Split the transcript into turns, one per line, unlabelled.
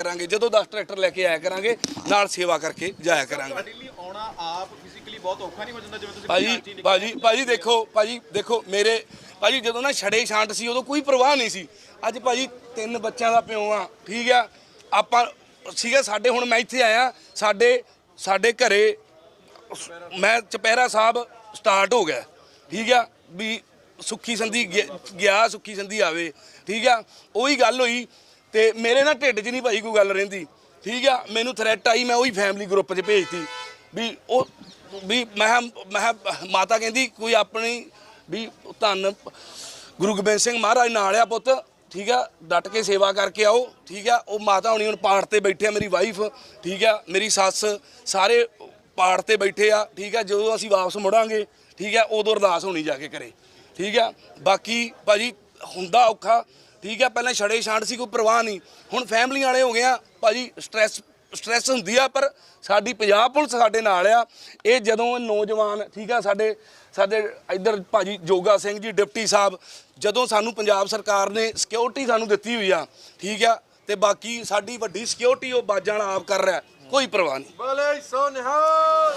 ਕਰਾਂਗੇ ਜਦੋਂ 10 ਟਰੈਕਟਰ ਲੈ ਕੇ ਆਇਆ ਕਰਾਂਗੇ ਨਾਲ ਸੇਵਾ ਕਰਕੇ ਜਾਇਆ ਕਰਾਂਗੇ।
ਤੁਹਾਡੇ ਲਈ ਆਉਣਾ ਆਪ ਫਿਜ਼ੀਕਲੀ ਬਹੁਤ ਔਖਾ ਨਹੀਂ ਹੋ ਜਾਂਦਾ ਜਿਵੇਂ ਤੁਸੀਂ
ਭਾਜੀ ਭਾਜੀ ਭਾਜੀ ਦੇਖੋ ਭਾਜੀ ਦੇਖੋ ਮੇਰੇ ਭਾਜੀ ਜਦੋਂ ਨਾ ਛੜੇ ਛਾਂਟ ਸੀ ਉਦੋਂ ਕੋਈ ਪਰਵਾਹ ਨਹੀਂ ਸੀ। ਅੱਜ ਭਾਜੀ ਤਿੰਨ ਬੱਚਿਆਂ ਦਾ ਪਿਓ ਆ ਠੀਕ ਆ? ਆਪਾਂ ਸੀਗਾ ਸਾਡੇ ਹੁਣ ਮੈਂ ਇੱਥੇ ਆਇਆ ਸਾਡੇ ਸਾਡੇ ਘਰੇ ਮੈਂ ਚਪਹਿਰਾ ਸਾਹਿਬ ਸਟਾਰਟ ਹੋ ਗਿਆ ਠੀਕ ਆ? ਵੀ ਸੁੱਖੀ ਸੰਧੀ ਗਿਆ- ਗਿਆ ਸੁੱਖੀ ਸੰਧੀ ਆਵੇ ਠੀਕ ਆ? ਉਹੀ ਗੱਲ ਹੋਈ ਤੇ ਮੇਰੇ ਨਾਲ ਢਿੱਡ 'ਚ ਨਹੀਂ ਭਾਈ ਕੋਈ ਗੱਲ ਰਹਿੰਦੀ। ਠੀਕ ਆ? ਮੈਨੂੰ ਥ੍ਰੈਟ ਆਈ, ਮੈਂ ਉਹੀ ਫੈਮਿਲੀ ਗਰੁੱਪ 'ਚ ਭੇਜਤੀ। ਵੀ ਉਹ, ਵੀ ਮੈਂ ਕਿਹਾ- ਮੈਂ ਮਾਤਾ ਕਹਿੰਦੀ, ਕੋਈ ਆਪਣੀ, ਵੀ ਧੰਨ ਗੁਰੂ ਗੋਬਿੰਦ ਸਿੰਘ ਮਹਾਰਾਜ ਨਾਲ ਆ ਪੁੱਤ। ਠੀਕ ਆ? ਡਟ ਕੇ ਸੇਵਾ ਕਰਕੇ ਆਓ। ਠੀਕ ਆ? ਉਹ ਮਾਤਾ ਹੁਣੀ ਹੁਣ ਪਾਠ ਤੇ ਬੈਠੇ ਆ, ਮੇਰੀ ਵਾਈਫ ਠੀਕ ਆ? ਮੇਰੀ ਸੱਸ ਸਾਰੇ ਪਾਠ ਤੇ ਬੈਠੇ ਆ। ਠੀਕ ਆ? ਜਦੋਂ ਅਸੀਂ ਵਾਪਸ ਮੁੜਾਂਗੇ, ਠੀਕ ਆ? ਉਦੋਂ ਅਰਦਾਸ ਹੋਣੀ ਜਾ ਕੇ ਕਰੇ। ਠੀਕ ਆ? ਬਾਕੀ ਭਾਜੀ, ਹੁੰਦਾ ਔਖਾ। ਠੀਕ ਆ ਪਹਿਲਾਂ ਛੜੇ ਛਾਂਡ ਸੀ, ਕੋਈ ਪਰਵਾਹ ਨਹੀਂ। ਹੁਣ ਫੈਮਲੀ ਵਾਲੇ ਹੋ ਗਏ ਆ, ਭਾਜੀ ਸਟ੍ਰੈਸ ਸਟ੍ਰੈਸ ਹੁੰਦੀ ਆ, ਪਰ ਸਾਡੀ ਪੰਜਾਬ ਪੁਲਿਸ ਸਾਡੇ ਨਾਲ ਆ। ਇਹ ਜਦੋਂ ਨੌਜਵਾਨ, ਠੀਕ ਆ, ਸਾਡੇ ਸਾਡੇ ਇੱਧਰ ਭਾਜੀ ਜੋਗਾ ਸਿੰਘ ਜੀ, ਡਿਪਟੀ ਸਾਹਿਬ, ਜਦੋਂ ਸਾਨੂੰ ਪੰਜਾਬ ਸਰਕਾਰ ਨੇ ਸਿਕਿਉਰਿਟੀ ਸਾਨੂੰ ਦਿੱਤੀ ਹੋਈ ਆ, ਠੀਕ ਆ, ਤੇ ਬਾਕੀ ਸਾਡੀ ਵੱਡੀ ਸਿਕਿਉਰਿਟੀ ਉਹ ਬਾਜਾਂ ਵਾਲਾ ਆਪ ਕਰ ਰਿਹਾ, ਕੋਈ ਪਰਵਾਹ ਨਹੀਂ।
ਬੋਲੇ ਸੋ ਨਿਹਾਲ!